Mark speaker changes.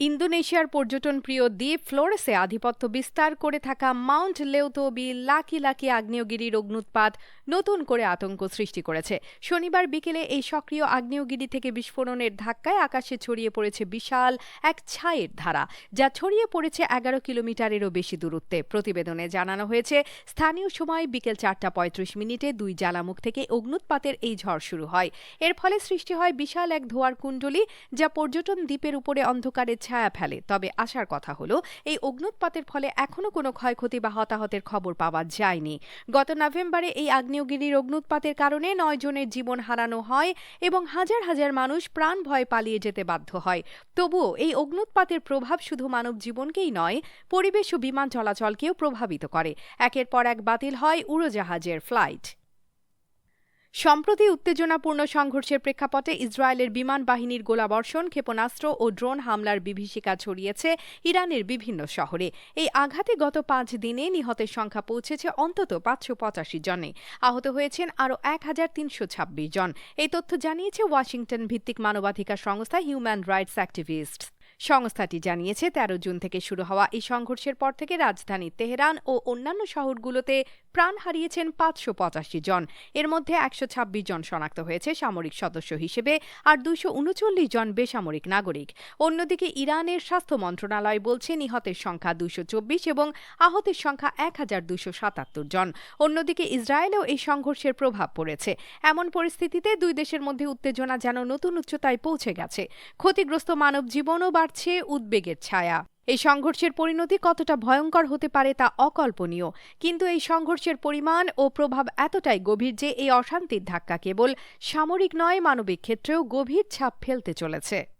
Speaker 1: ইন্দোনেশিয়ার পর্যটন প্রিয় দ্বীপ ফ্লোরেসে আধিপত্য বিস্তার করে থাকা মাউন্ট লেউতোবি লাকি লাকি আগ্নেয়গিরির অগ্নুৎপাত নতুন করে আতঙ্ক সৃষ্টি করেছে। শনিবার বিকেলে এই সক্রিয় আগ্নেয়গিরি থেকে বিস্ফোরণের ধাক্কায় আকাশে ছড়িয়ে পড়েছে বিশাল এক ছায়ের ধারা, যা ছড়িয়ে পড়েছে এগারো কিলোমিটারেরও বেশি দূরত্বে। প্রতিবেদনে জানানো হয়েছে, স্থানীয় সময় বিকেল চারটা পঁয়ত্রিশ মিনিটে দুই জ্বালামুখ থেকে অগ্নুৎপাতের এই ঝড় শুরু হয়। এর ফলে সৃষ্টি হয় বিশাল এক ধোয়ার কুণ্ডলী, যা পর্যটন দ্বীপের উপরে অন্ধকারের ছায়া ফেলে। তবে আসার কথা হলো, এই অগ্নুৎপাতের ফলে এখনও কোনো ক্ষয়ক্ষতি বা হতাহতের খবর পাওয়া যায়নি। গত নভেম্বরে এই আগ্নেয়গিরির অগ্নুৎপাতের কারণে নয় জনের জীবন হারানো হয় এবং হাজার হাজার মানুষ প্রাণ ভয়ে পালিয়ে যেতে বাধ্য হয়। তবুও এই অগ্নুৎপাতের প্রভাব শুধু মানব জীবনকেই নয়, পরিবেশ ও বিমান চলাচলকেও প্রভাবিত করে। একের পর এক বাতিল হয় উড়োজাহাজের ফ্লাইট। সম্প্রতি উত্তেজনাপূর্ণ সংঘর্ষের প্রেক্ষাপটে ইসরায়েলের বিমান বাহিনীর গোলাবর্ষণ, ক্ষেপণাস্ত্র ও ড্রোন হামলার বিভীষিকা ছড়িয়েছে ইরানের বিভিন্ন শহরে। এই আঘাতে গত পাঁচ দিনে নিহতের সংখ্যা পৌঁছেছে অন্তত পাঁচশো পঁচাশি জনে। আহত হয়েছেন আরও এক হাজার তিনশো ছাব্বিশ জন। এই তথ্য জানিয়েছে ওয়াশিংটন ভিত্তিক মানবাধিকার সংস্থা হিউম্যান রাইটস অ্যাক্টিভিস্ট। সংস্থাটি জানিয়েছে, তেরো জুন থেকে শুরু হওয়া এই সংঘর্ষের পর থেকে রাজধানী তেহরান ও অন্যান্য শহরগুলোতে প্রাণ হারিয়েছেন পাঁচশো পঁচাশি জন। এর মধ্যে একশো ছাব্বিশ জন শনাক্ত হয়েছে সামরিক সদস্য হিসেবে আর দুশো উনচল্লিশ জন বেসামরিক নাগরিক। অন্যদিকে ইরানের স্বাস্থ্য মন্ত্রণালয় বলছে, নিহতের সংখ্যা দুশো চব্বিশ এবং আহতের সংখ্যা এক হাজার দুশো সাতাত্তর জন। অন্যদিকে ইসরায়েলেও এই সংঘর্ষের প্রভাব পড়েছে। এমন পরিস্থিতিতে দুই দেশের মধ্যে উত্তেজনা যেন নতুন উচ্চতায় পৌঁছে গেছে। ক্ষতিগ্রস্ত মানব জীবনও বাড়ছে উদ্বেগের ছায়া। এই সংঘর্ষের পরিণতি কতটা ভয়ঙ্কর হতে পারে তা অকল্পনীয়। কিন্তু এই সংঘর্ষের পরিমাণ ও প্রভাব এতটাই গভীর যে এই অশান্তির ধাক্কা কেবল সামরিক নয়, মানবিক ক্ষেত্রেও গভীর ছাপ ফেলতে চলেছে।